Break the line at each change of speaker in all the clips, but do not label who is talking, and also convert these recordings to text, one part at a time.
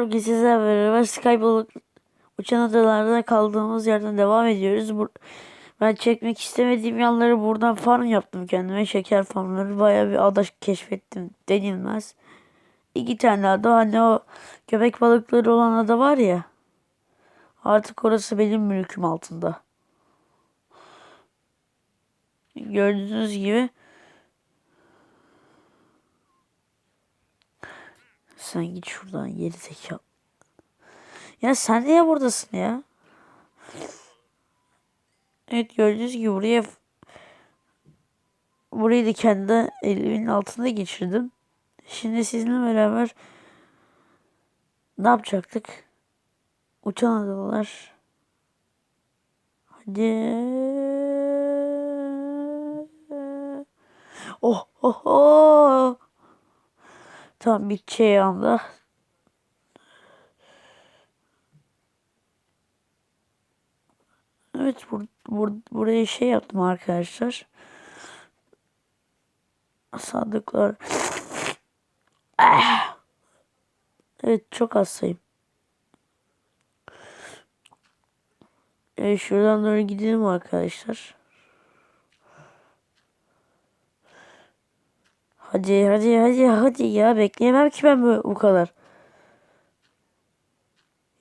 Bugün sizlerle beraber Skybalık uçan adalarda kaldığımız yerden devam ediyoruz. Bur- ben çekmek istemediğim yanları buradan farm yaptım kendime. Şeker farmları bayağı bir ada keşfettim denilmez. İki tane ada hani o köpek balıkları olan ada var ya. Artık orası benim mülküm altında. Gördüğünüz gibi Sen git şuradan geri zekalı. Ya sen niye buradasın ya? Evet gördüğünüz gibi buraya burayı da kendi elimin altında geçirdim. Şimdi sizinle beraber ne yapacaktık? Uçan adalar. Hadi. Oh oh oh. Tam biteceği anda. Evet bur bur buraya şey yaptım arkadaşlar. Sadıklar. Ah! Evet çok hastayım. Evet, şuradan doğru gidelim arkadaşlar. Hadi hadi hadi hadi ya bekleyemem ki ben bu, bu kadar.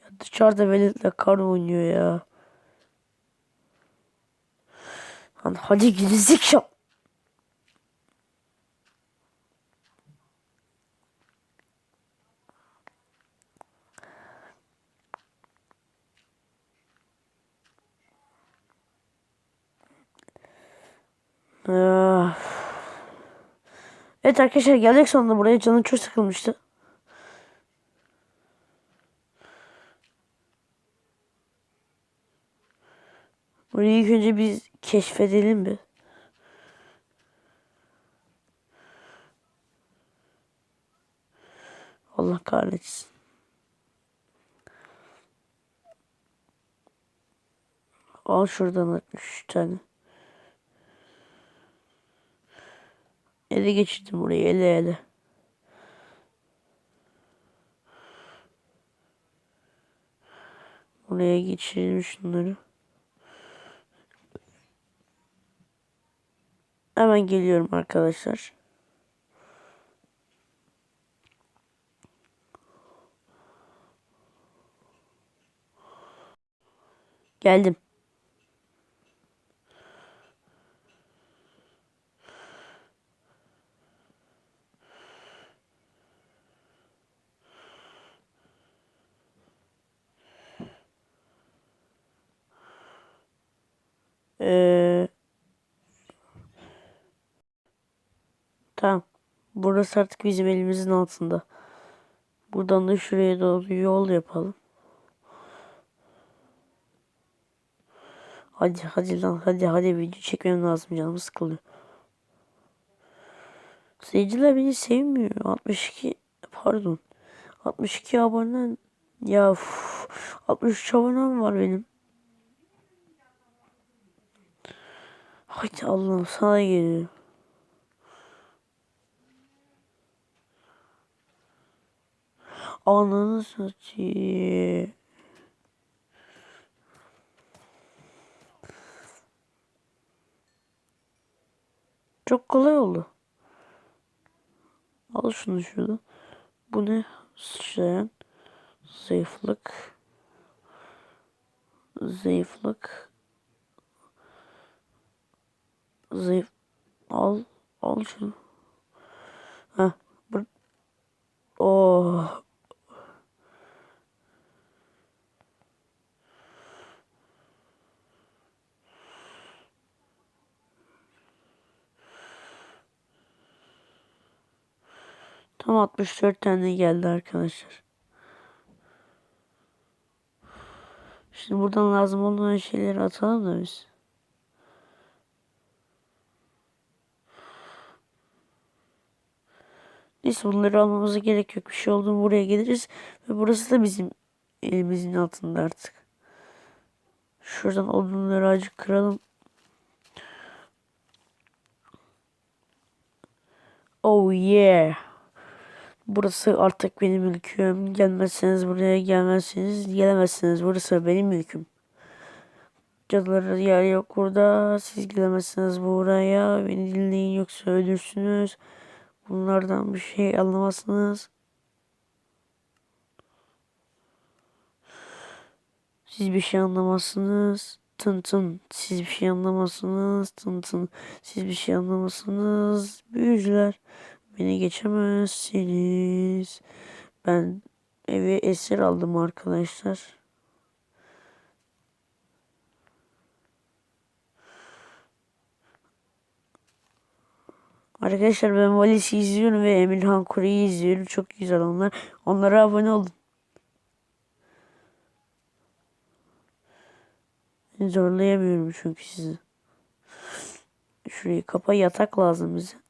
Ya dışarıda veletle kar oynuyor ya. Lan hadi gidizik ya. Evet arkadaşlar geldik sonunda buraya. Canım çok sıkılmıştı. Burayı ilk önce biz keşfedelim bir. Allah kahretsin. Al şuradan 63 tane. Ele geçirdim burayı ele ele. Buraya geçirelim şunları. Hemen geliyorum arkadaşlar. Geldim. Tamam. Burası artık bizim elimizin altında. Buradan da şuraya doğru yol yapalım. Hadi hadi lan hadi hadi video çekmem lazım canım sıkılıyor. Seyirciler beni sevmiyor. 62 pardon. 62 abonem ya uf, 63 abonem var benim. Haydi Allah'ım sana geliyor. Ananı satayım. Çok kolay oldu. Al şunu şurada. Bu ne? Sıçrayan. Zayıflık. Zayıflık. Zayıf. Al. Al şunu. Heh. Oh. Tam 64 tane geldi arkadaşlar. Şimdi buradan lazım olan şeyleri atalım da biz. Neyse bunları almamıza gerek yok. Bir şey oldu mu buraya geliriz. Ve burası da bizim elimizin altında artık. Şuradan odunları acık kıralım. Oh yeah. Burası artık benim mülküm. Gelmezseniz buraya gelmezseniz gelemezsiniz. Burası benim mülküm. Cadılara yer yok burada. Siz gelemezsiniz buraya. Beni dinleyin yoksa ölürsünüz. Bunlardan bir şey anlamazsınız. Siz bir şey anlamazsınız. Tın tın. Siz bir şey anlamazsınız. Tın tın. Siz bir şey anlamazsınız. Büyücüler. Beni geçemezsiniz. Ben evi esir aldım arkadaşlar. Arkadaşlar ben Valis'i izliyorum ve Emirhan Kure'yi izliyorum. Çok güzel onlar. Onlara abone olun. Zorlayamıyorum çünkü sizi. Şurayı kapa yatak lazım bize.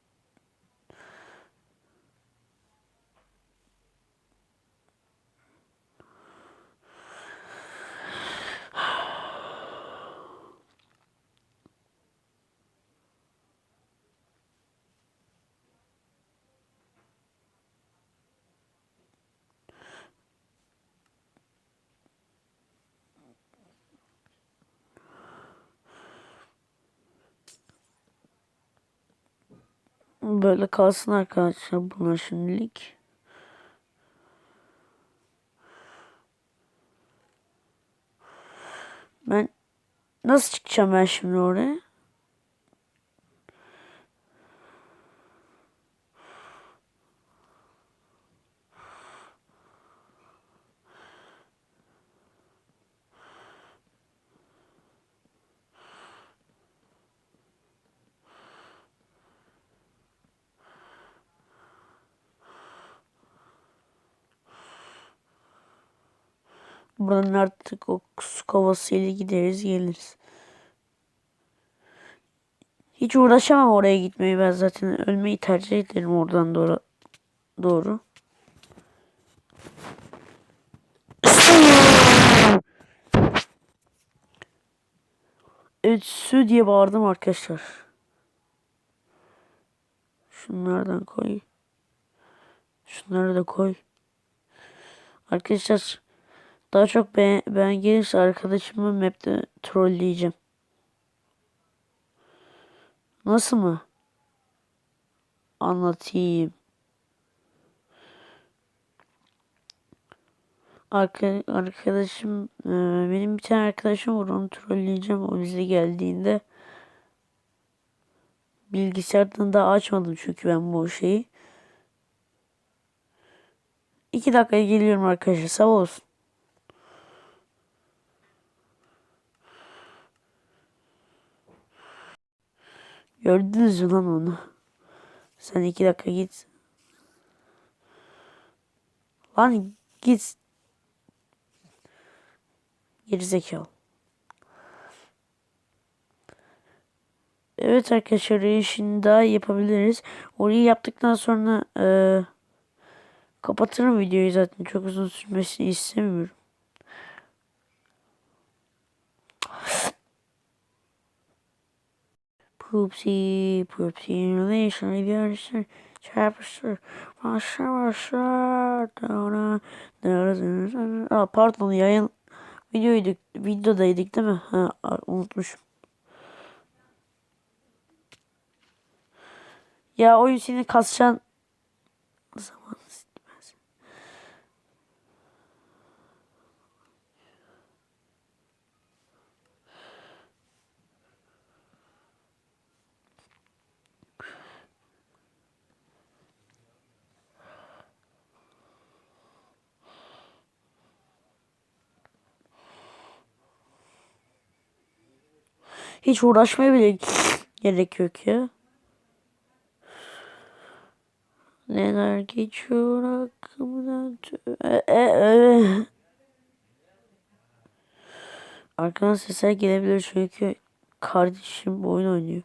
Böyle kalsın arkadaşlar bunlar şimdilik. Ben nasıl çıkacağım ben şimdi oraya? Buradan artık o su kovasıyla gideriz geliriz. Hiç uğraşamam oraya gitmeyi ben zaten ölmeyi tercih ederim oradan doğru. Doğru. Evet su diye bağırdım arkadaşlar. Şunlardan koy. Şunları da koy. Arkadaşlar daha çok ben, ben gelirse arkadaşımı map'te trolleyeceğim. Nasıl mı? Anlatayım. Arka, arkadaşım e, benim bir tane arkadaşım var onu trolleyeceğim o bize geldiğinde. Bilgisayardan daha açmadım çünkü ben bu şeyi. İki dakikaya geliyorum arkadaşlar sağ olsun. Gördünüz mü lan onu? Sen iki dakika git. Lan git. Gerizekalı. Evet arkadaşlar işini daha yapabiliriz. Orayı yaptıktan sonra e, kapatırım videoyu zaten. Çok uzun sürmesini istemiyorum. Poopsie, poopsie relation, relation, çarpıştır, başa başa, dara, dara, Aa, pardon yayın videoyduk, videodaydık değil mi? Ha, unutmuşum. Ya oyun seni kasacaksın Hiç uğraşmaya bile gerek yok ya. Neler geçiyor aklımdan e, e, e. Arkadan sesler gelebilir çünkü kardeşim oyun oynuyor.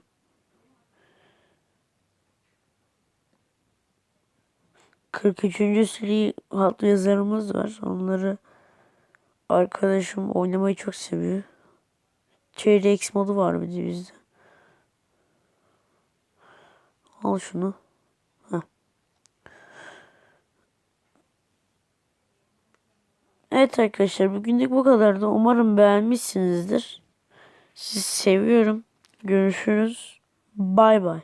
Kırk üçüncü seri hatlı yazarımız var. Onları arkadaşım oynamayı çok seviyor. T-Rex modu var bir de bizde. Al şunu. Heh. Evet arkadaşlar bugünlük bu kadardı. Umarım beğenmişsinizdir. Sizi seviyorum. Görüşürüz. Bay bay.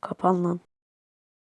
Kapan lan.